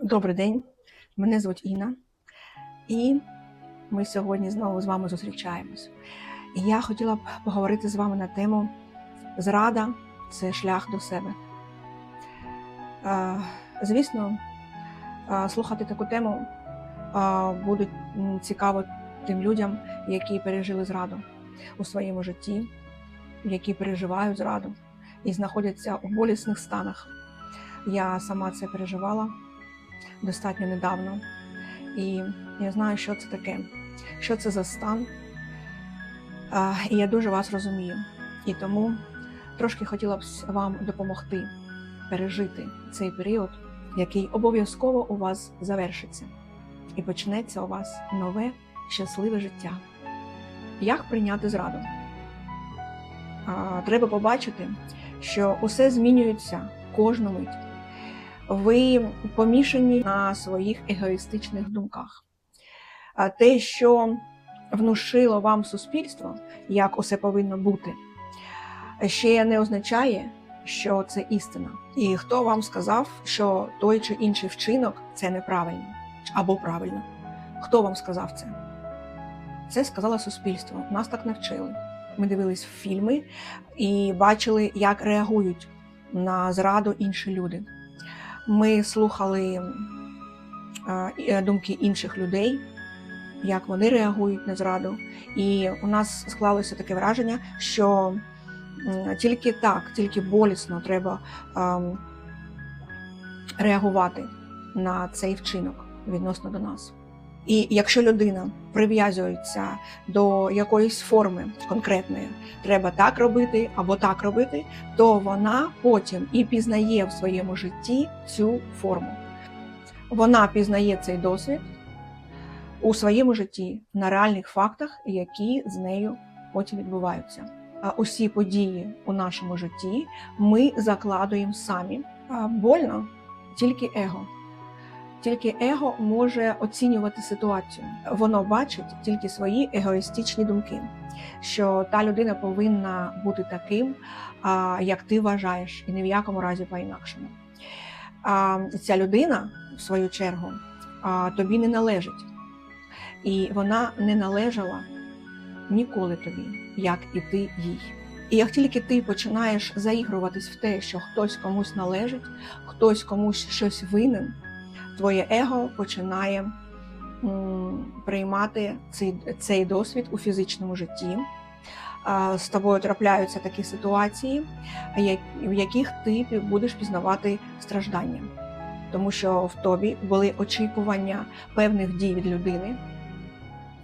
Добрий день, мене звуть Інна, і ми сьогодні знову з вами зустрічаємось. І я хотіла б поговорити з вами на тему зрада це шлях до себе. Звісно, слухати таку тему буде цікаво тим людям, які пережили зраду у своєму житті, які переживають зраду і знаходяться у болісних станах. Я сама це переживала достатньо недавно. І я знаю, що це таке, що це за стан. І я дуже вас розумію. І тому трошки хотіла б вам допомогти пережити цей період, який обов'язково у вас завершиться, і почнеться у вас нове щасливе життя. Як прийняти зраду? Треба побачити, що усе змінюється кожну мить ви помішані на своїх егоїстичних думках. А те, що внушило вам суспільство, як усе повинно бути, ще не означає, що це істина. І хто вам сказав, що той чи інший вчинок це неправильно або правильно? Хто вам сказав це? Це сказало суспільство. Нас так навчили. Ми дивились фільми і бачили, як реагують на зраду інші люди. Ми слухали е, думки інших людей, як вони реагують на зраду. І у нас склалося таке враження, що тільки так, тільки болісно треба реагувати на цей вчинок відносно до нас. І якщо людина прив'язується до якоїсь форми конкретної, треба так робити або так робити, то вона потім і пізнає в своєму житті цю форму. Вона пізнає цей досвід у своєму житті на реальних фактах, які з нею потім відбуваються. Усі події у нашому житті ми закладуємо самі. Больно тільки его. Тільки его може оцінювати ситуацію. Воно бачить тільки свої егоїстичні думки, що та людина повинна бути таким, як ти вважаєш, і ні в якому разі по-інакшому. А ця людина, в свою чергу, тобі не належить. І вона не належала ніколи тобі, як і ти їй. І як тільки ти починаєш заігруватись в те, що хтось комусь належить, хтось комусь щось винен, твоє его починає приймати цей, цей досвід у фізичному житті. З тобою трапляються такі ситуації, в яких ти будеш пізнавати страждання, тому що в тобі були очікування певних дій від людини.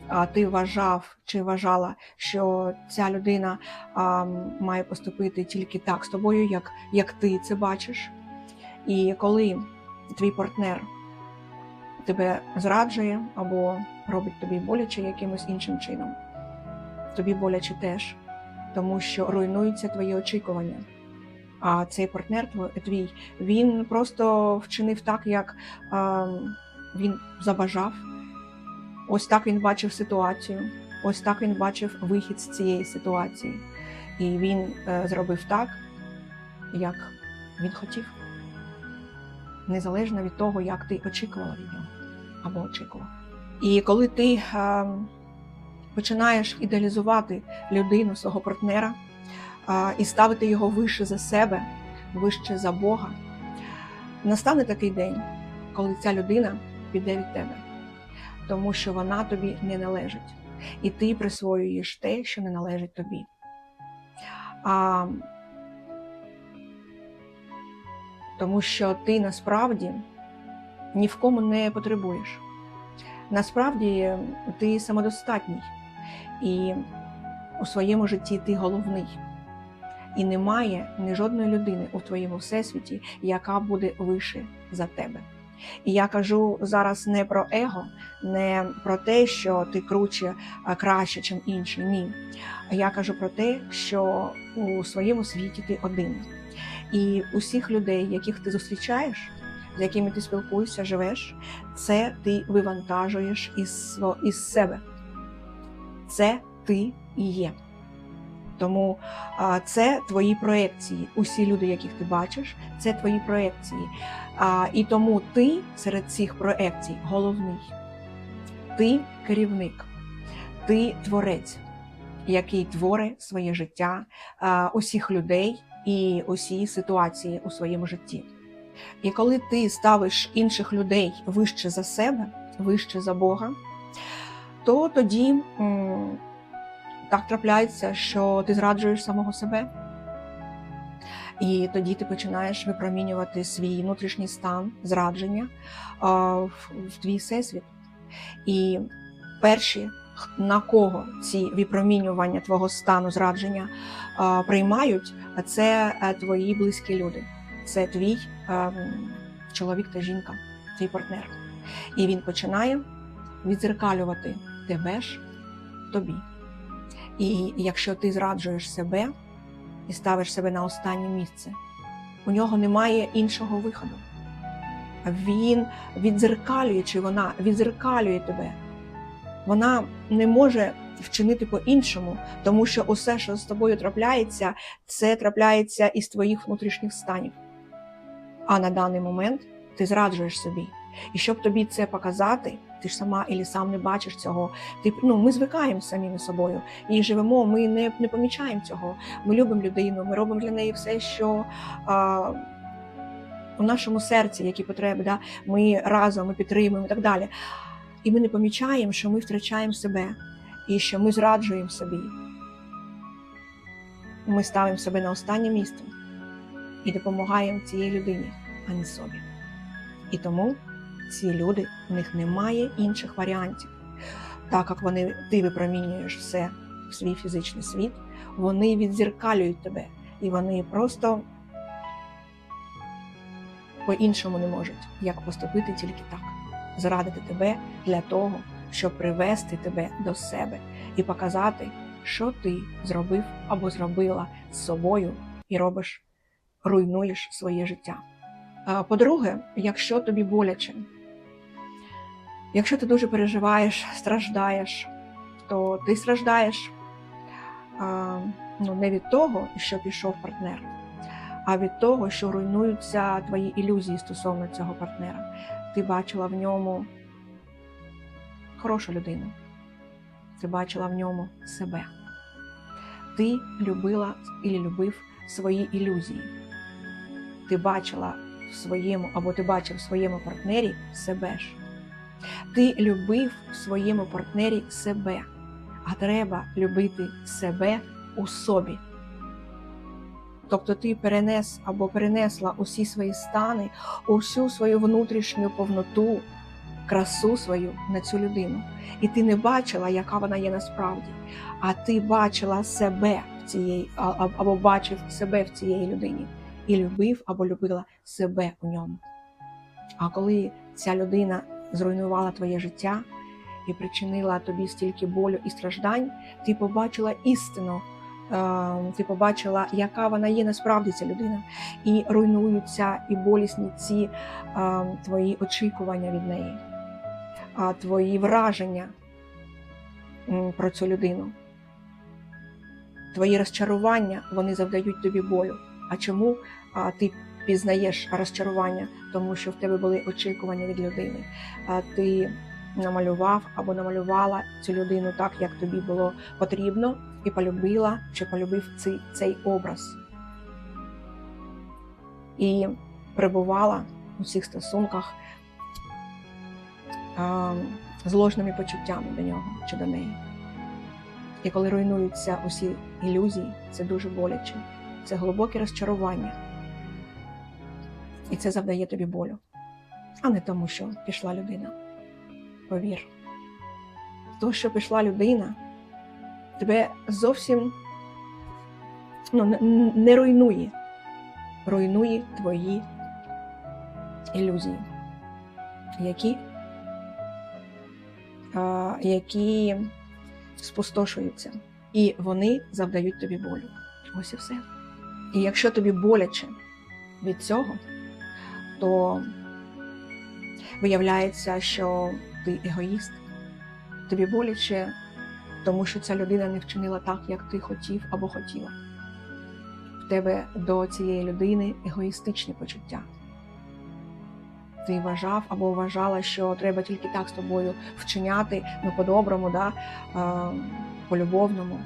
А ти вважав чи вважала, що ця людина а, має поступити тільки так з тобою, як, як ти це бачиш. І коли твій партнер тебе зраджує або робить тобі боляче якимось іншим чином, тобі боляче теж, тому що руйнуються твої очікування. А цей партнер твій, він просто вчинив так, як а, він забажав. Ось так він бачив ситуацію, ось так він бачив вихід з цієї ситуації. І він е, зробив так, як він хотів, незалежно від того, як ти очікувала від нього або очікував. І коли ти е, починаєш ідеалізувати людину, свого партнера е, і ставити його вище за себе, вище за Бога, настане такий день, коли ця людина піде від тебе, тому що вона тобі не належить, і ти присвоюєш те, що не належить тобі. А, тому що ти насправді ні в кому не потребуєш. Насправді ти самодостатній, і у своєму житті ти головний. І немає ні жодної людини у твоєму всесвіті, яка буде вище за тебе. І я кажу зараз не про его, не про те, що ти круче краще, ніж інші. Ні. Я кажу про те, що у своєму світі ти один. І усіх людей, яких ти зустрічаєш, з якими ти спілкуєшся, живеш, це ти вивантажуєш із, із себе. Це ти і є. Тому а, це твої проекції. Усі люди, яких ти бачиш, це твої проекції. А, і тому ти серед цих проекцій головний. Ти керівник, ти творець, який творить своє життя, а, усіх людей і усі ситуації у своєму житті. І коли ти ставиш інших людей вище за себе, вище за Бога, то тоді так трапляється, що ти зраджуєш самого себе. І тоді ти починаєш випромінювати свій внутрішній стан зрадження в, твій всесвіт. І перші, на кого ці випромінювання твого стану зрадження приймають, це е, твої близькі люди. Це твій ем, чоловік та жінка, твій партнер. І він починає відзеркалювати тебе ж тобі. І якщо ти зраджуєш себе і ставиш себе на останнє місце, у нього немає іншого виходу. Він відзеркалює, чи вона відзеркалює тебе. Вона не може вчинити по-іншому, тому що усе, що з тобою трапляється, це трапляється із твоїх внутрішніх станів. А на даний момент ти зраджуєш собі. І щоб тобі це показати, ти ж сама і сам не бачиш цього. Ти ну ми звикаємо з собою і живемо. Ми не, не помічаємо цього. Ми любимо людину, ми робимо для неї все, що а, у нашому серці, які потреби, да? ми разом ми підтримуємо і так далі. І ми не помічаємо, що ми втрачаємо себе і що ми зраджуємо собі. Ми ставимо себе на останнє місце і допомагаємо цій людині, а не собі. І тому ці люди, у них немає інших варіантів. Так як вони, ти випромінюєш все в свій фізичний світ, вони відзеркалюють тебе, і вони просто по-іншому не можуть, як поступити тільки так, зрадити тебе для того, щоб привести тебе до себе і показати, що ти зробив або зробила з собою і робиш, руйнуєш своє життя. По-друге, якщо тобі боляче, якщо ти дуже переживаєш, страждаєш, то ти страждаєш ну, не від того, що пішов партнер, а від того, що руйнуються твої ілюзії стосовно цього партнера. Ти бачила в ньому хорошу людину, ти бачила в ньому себе. Ти любила і любив свої ілюзії. Ти бачила в своєму або ти бачив в своєму партнері себе ж. Ти любив в своєму партнері себе, а треба любити себе у собі. Тобто ти перенес або перенесла усі свої стани, усю свою внутрішню повноту, красу свою на цю людину. І ти не бачила, яка вона є насправді, а ти бачила себе в цієї, або бачив себе в цієї людині і любив або любила себе у ньому. А коли ця людина зруйнувала твоє життя і причинила тобі стільки болю і страждань, ти побачила істину, е, ти побачила, яка вона є насправді ця людина, і руйнуються і болісні ці е, твої очікування від неї, твої враження про цю людину. Твої розчарування вони завдають тобі болю. А чому а, ти пізнаєш розчарування? Тому що в тебе були очікування від людини. А ти намалював або намалювала цю людину так, як тобі було потрібно, і полюбила чи полюбив цей, цей образ. І перебувала у цих стосунках а, з ложними почуттями до нього чи до неї. І коли руйнуються усі ілюзії, це дуже боляче це глибоке розчарування. І це завдає тобі болю, а не тому, що пішла людина. Повір. То, що пішла людина, тебе зовсім ну, не- руйнує, руйнує твої ілюзії, які, а, які спустошуються, і вони завдають тобі болю. Ось і все. І якщо тобі боляче від цього, то виявляється, що ти егоїст. Тобі боляче тому що ця людина не вчинила так, як ти хотів або хотіла. В тебе до цієї людини егоїстичні почуття. Ти вважав або вважала, що треба тільки так з тобою вчиняти, ну по-доброму, да? по-любовному.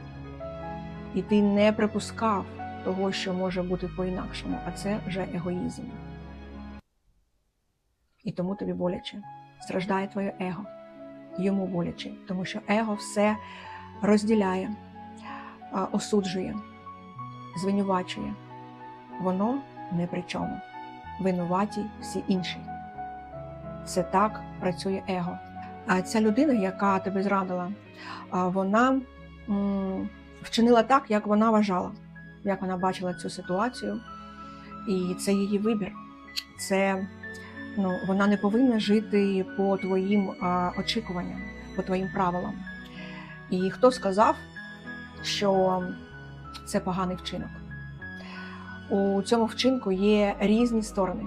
І ти не припускав того, що може бути по-інакшому, а це вже егоїзм. І тому тобі боляче. Страждає твоє его. Йому боляче, тому що его все розділяє, осуджує, звинувачує. Воно не при чому. Винуваті всі інші. Це так працює его. А ця людина, яка тебе зрадила, вона вчинила так, як вона вважала, як вона бачила цю ситуацію. І це її вибір. Це ну, вона не повинна жити по твоїм а, очікуванням, по твоїм правилам. І хто сказав, що це поганий вчинок? У цьому вчинку є різні сторони,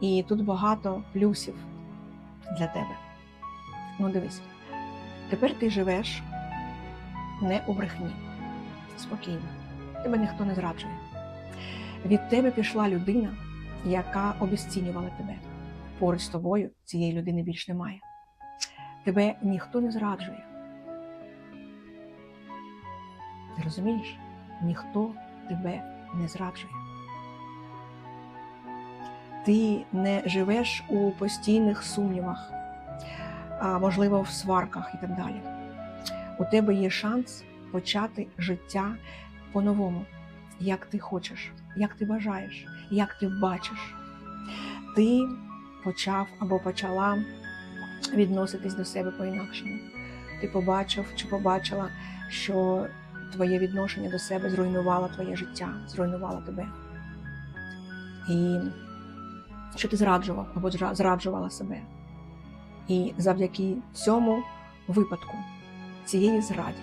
і тут багато плюсів для тебе. Ну, дивись, тепер ти живеш не у брехні, спокійно, тебе ніхто не зраджує. Від тебе пішла людина, яка обесцінювала тебе. Поруч з тобою цієї людини більш немає. Тебе ніхто не зраджує. Ти розумієш? Ніхто тебе не зраджує. Ти не живеш у постійних сумнівах, можливо, в сварках і так далі. У тебе є шанс почати життя по-новому, як ти хочеш, як ти бажаєш, як ти бачиш. Ти почав або почала відноситись до себе по-інакшому. Ти побачив чи побачила, що твоє відношення до себе зруйнувало твоє життя, зруйнувало тебе. І що ти зраджував або зраджувала себе. І завдяки цьому випадку, цієї зраді,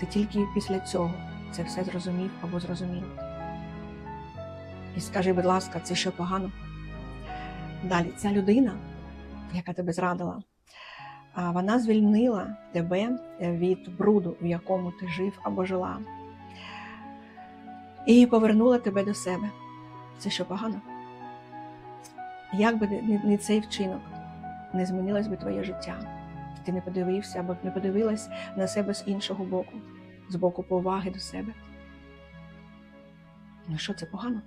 ти тільки після цього це все зрозумів або зрозуміла. І скажи, будь ласка, це що погано? Далі, ця людина, яка тебе зрадила, вона звільнила тебе від бруду, в якому ти жив або жила, і повернула тебе до себе. Це що погано? Як би не цей вчинок, не змінилось би твоє життя. Ти не подивився або не подивилась на себе з іншого боку, з боку поваги до себе. Ну що це погано?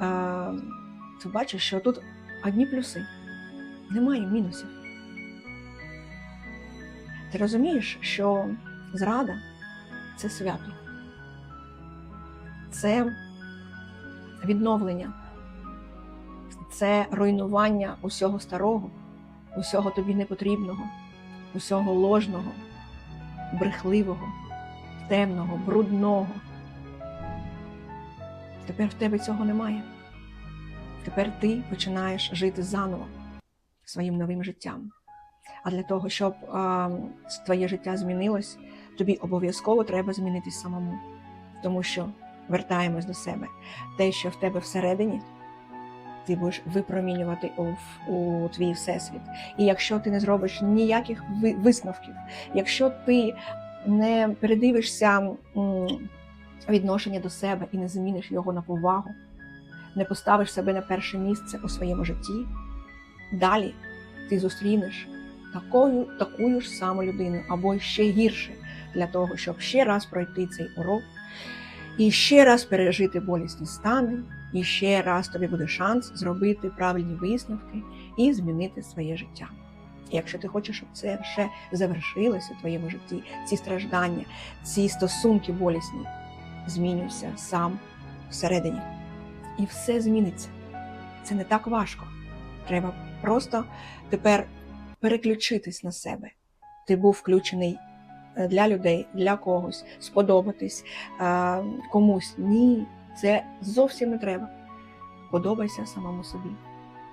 А, ти бачиш, що тут одні плюси, немає мінусів. Ти розумієш, що зрада це свято, це відновлення, це руйнування усього старого, усього тобі непотрібного, усього ложного, брехливого, темного, брудного. Тепер в тебе цього немає. Тепер ти починаєш жити заново своїм новим життям. А для того, щоб а, твоє життя змінилось, тобі обов'язково треба змінитись самому. Тому що вертаємось до себе. Те, що в тебе всередині, ти будеш випромінювати у, у твій всесвіт. І якщо ти не зробиш ніяких висновків, якщо ти не передивишся відношення до себе і не зміниш його на повагу, не поставиш себе на перше місце у своєму житті, далі ти зустрінеш такою, такою ж саму людину або ще гірше для того, щоб ще раз пройти цей урок і ще раз пережити болісні стани, і ще раз тобі буде шанс зробити правильні висновки і змінити своє життя. І якщо ти хочеш, щоб це ще завершилося в твоєму житті, ці страждання, ці стосунки болісні, змінюйся сам всередині. І все зміниться. Це не так важко. Треба просто тепер переключитись на себе. Ти був включений е, для людей, для когось, сподобатись е, комусь. Ні, це зовсім не треба. Подобайся самому собі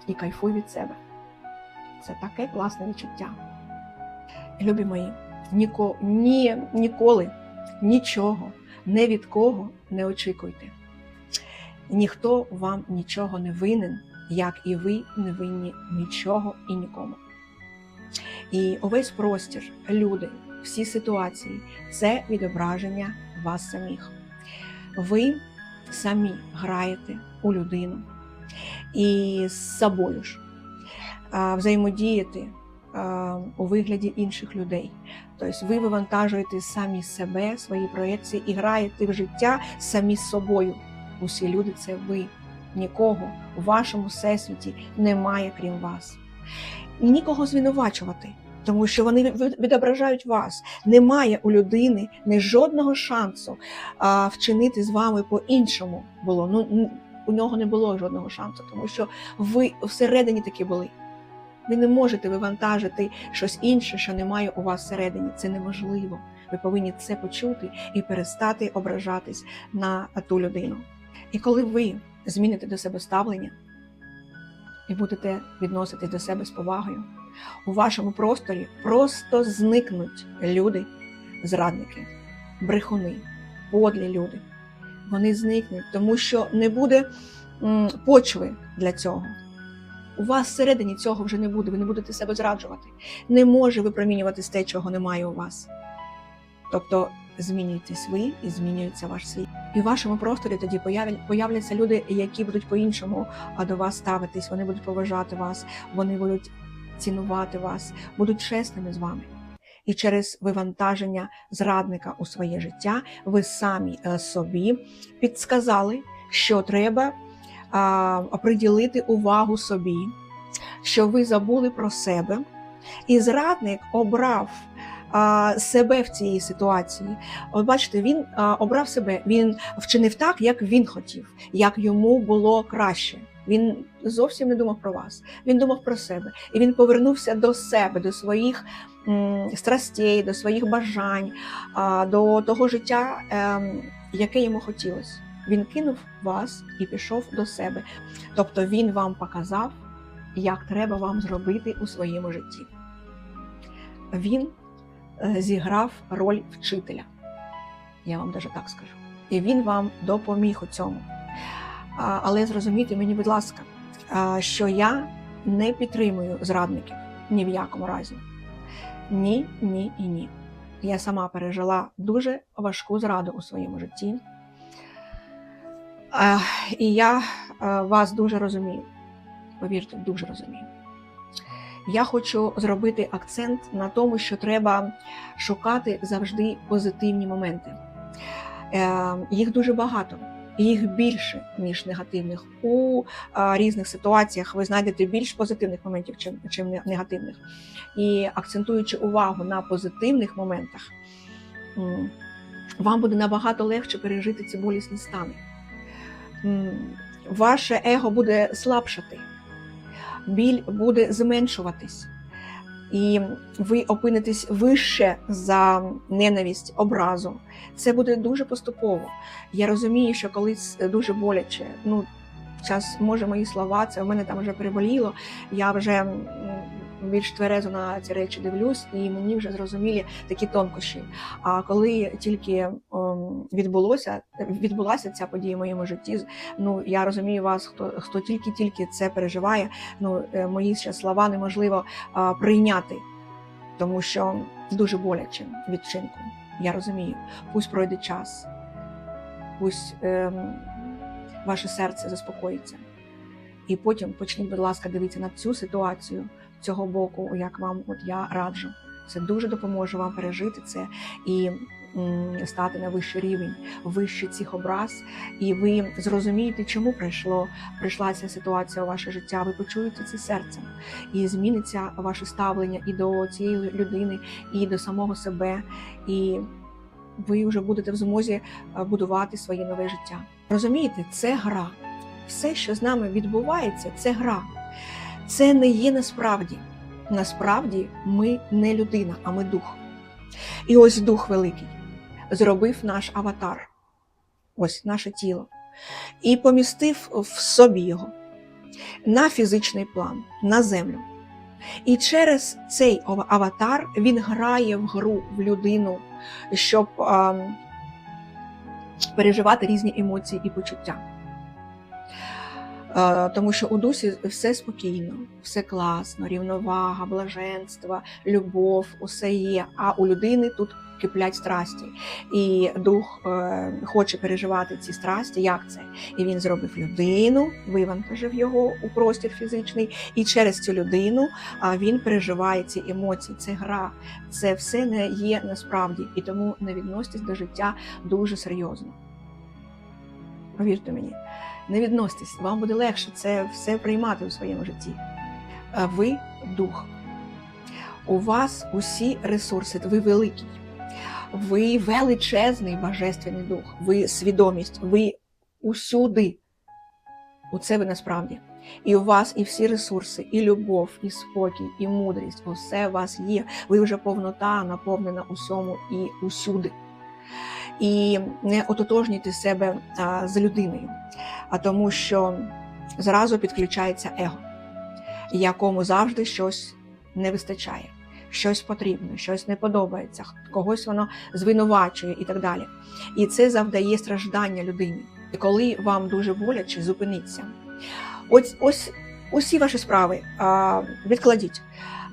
і кайфуй від себе. Це таке класне відчуття. Любі мої, ніко, ні, ніколи нічого, не від кого не очікуйте. Ніхто вам нічого не винен, як і ви не винні нічого і нікому. І увесь простір, люди, всі ситуації це відображення вас самих. Ви самі граєте у людину і з собою ж а, взаємодіяти у вигляді інших людей. Тобто ви вивантажуєте самі себе, свої проєкції і граєте в життя самі з собою. Усі люди це ви. Нікого у вашому всесвіті немає, крім вас. Нікого звинувачувати, тому що вони від- відображають вас. Немає у людини ні жодного шансу а, вчинити з вами по-іншому було. Ну, у нього не було жодного шансу, тому що ви всередині такі були. Ви не можете вивантажити щось інше, що немає у вас всередині. Це неможливо. Ви повинні це почути і перестати ображатись на ту людину. І коли ви зміните до себе ставлення і будете відноситись до себе з повагою, у вашому просторі просто зникнуть люди, зрадники, брехуни, подлі люди. Вони зникнуть, тому що не буде почви для цього. У вас всередині цього вже не буде, ви не будете себе зраджувати. Не може випромінюватись те, чого немає у вас. Тобто змінюєтесь ви і змінюється ваш світ. І в вашому просторі тоді появляться люди, які будуть по-іншому до вас ставитись, вони будуть поважати вас, вони будуть цінувати вас, будуть чесними з вами. І через вивантаження зрадника у своє життя ви самі е, собі підсказали, що треба приділити увагу собі, що ви забули про себе, і зрадник обрав себе в цій ситуації. От бачите, він а, обрав себе, він вчинив так, як він хотів, як йому було краще. Він зовсім не думав про вас. Він думав про себе, і він повернувся до себе, до своїх страстей, до своїх бажань, до того життя, ем, яке йому хотілося. Він кинув вас і пішов до себе. Тобто він вам показав, як треба вам зробити у своєму житті. Він е, зіграв роль вчителя. Я вам даже так скажу. І він вам допоміг у цьому. Але зрозумійте мені, будь ласка, що я не підтримую зрадників ні в якому разі. Ні, ні і ні. Я сама пережила дуже важку зраду у своєму житті. І я вас дуже розумію. Повірте, дуже розумію. Я хочу зробити акцент на тому, що треба шукати завжди позитивні моменти. Е, Їх дуже багато, їх більше, ніж негативних. У е, різних ситуаціях ви знайдете більш позитивних моментів, чим, чим негативних. І акцентуючи увагу на позитивних моментах, вам буде набагато легше пережити ці болісні стани. Ваше его буде слабшати, біль буде зменшуватись, і ви опинитесь вище за ненависть, образу. Це буде дуже поступово. Я розумію, що колись дуже боляче. Ну, зараз, може, мої слова, це в мене там вже переболіло. Я вже більш тверезо на ці речі дивлюсь, і мені вже зрозумілі такі тонкощі. А коли тільки ем, відбулося, відбулася ця подія в моєму житті, ну я розумію вас, хто хто тільки-тільки це переживає. Ну е, мої ще слова неможливо прийняти, тому що дуже боляче відчинку. Я розумію. Пусть пройде час, пусть ем, ваше серце заспокоїться. І потім почніть, будь ласка, дивитися на цю ситуацію цього боку, як вам от я раджу. Це дуже допоможе вам пережити це і стати на вищий рівень, вище цих образ, і ви зрозумієте, чому прийшло, прийшла ця ситуація у ваше життя. Ви почуєте це серцем, і зміниться ваше ставлення і до цієї людини, і до самого себе, і ви вже будете в змозі е, будувати своє нове життя. Розумієте, це гра. Все, що з нами відбувається, це гра. Це не є насправді. Насправді ми не людина, а ми дух. І ось дух великий зробив наш аватар, ось наше тіло, і помістив в собі його на фізичний план, на землю. І через цей аватар він грає в гру в людину, щоб а, переживати різні емоції і почуття. Е, Тому що у дусі все спокійно, все класно, рівновага, блаженство, любов, усе є. А у людини тут киплять страсті. І дух е, хоче переживати ці страсті. Як це? І він зробив людину, вивантажив його у простір фізичний, і через цю людину він переживає ці емоції. Це гра, це все не є насправді, і тому не відноситесь до життя дуже серйозно. Повірте мені, не відноситесь, вам буде легше це все приймати у своєму житті. Ви дух. У вас усі ресурси, ви великий, ви величезний божественний дух, ви свідомість, ви усюди. Оце ви насправді. І у вас і всі ресурси, і любов, і спокій, і мудрість усе у вас є. Ви вже повнота наповнена усьому і усюди. І не ототожнюйте себе з людиною, а тому, що зразу підключається его, якому завжди щось не вистачає, щось потрібно, щось не подобається, когось воно звинувачує і так далі. І це завдає страждання людині. Коли вам дуже боляче, зупиніться. Ось ось усі ваші справи а, відкладіть.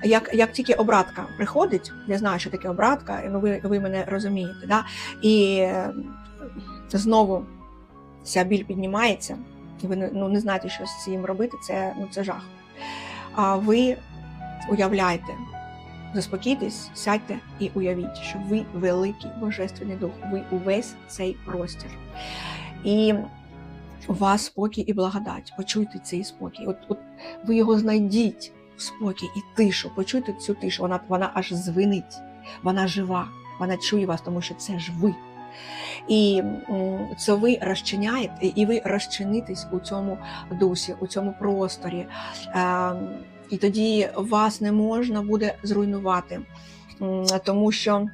Як, як тільки обратка приходить, я знаю, що таке обратка, ну ви, ви мене розумієте, да? і знову ця біль піднімається, і ви ну, не знаєте, що з цим робити, це, ну, це жах. А ви уявляєте, заспокійтесь, сядьте і уявіть, що ви великий божественний дух, ви увесь цей простір. І у вас спокій і благодать. Почуйте цей спокій. От, от ви його знайдіть спокій і тишу. Почуйте цю тишу. Вона, вона аж звенить, вона жива, вона чує вас, тому що це ж ви. І це ви розчиняєте, і ви розчинитесь у цьому дусі, у цьому просторі. Ем, І тоді вас не можна буде зруйнувати, тому що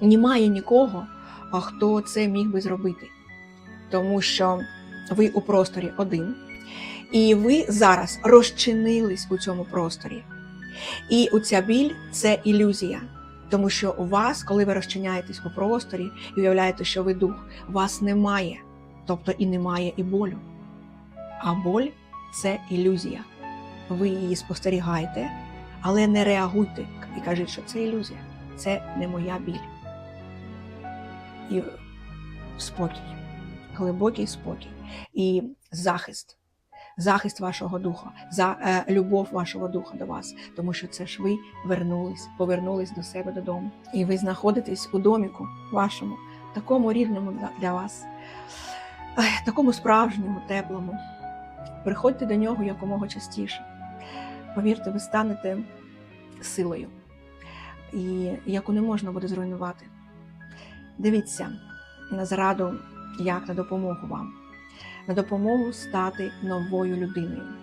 немає нікого, хто це міг би зробити. Тому що ви у просторі один, і ви зараз розчинились у цьому просторі. І оця біль це ілюзія. Тому що у вас, коли ви розчиняєтесь у просторі і уявляєте, що ви дух, вас немає, тобто і немає і болю. А боль це ілюзія. Ви її спостерігаєте, але не реагуйте і кажіть, що це ілюзія, це не моя біль. І спокій, глибокий спокій і захист. Захист вашого духа, за е, любов вашого духа до вас, тому що це ж ви вернулись, повернулись до себе додому. І ви знаходитесь у доміку вашому, такому рідному для- вас, такому справжньому, теплому. Приходьте до нього якомога частіше. Повірте, ви станете силою, і яку не можна буде зруйнувати. Дивіться на зраду, як на допомогу вам, на допомогу стати новою людиною.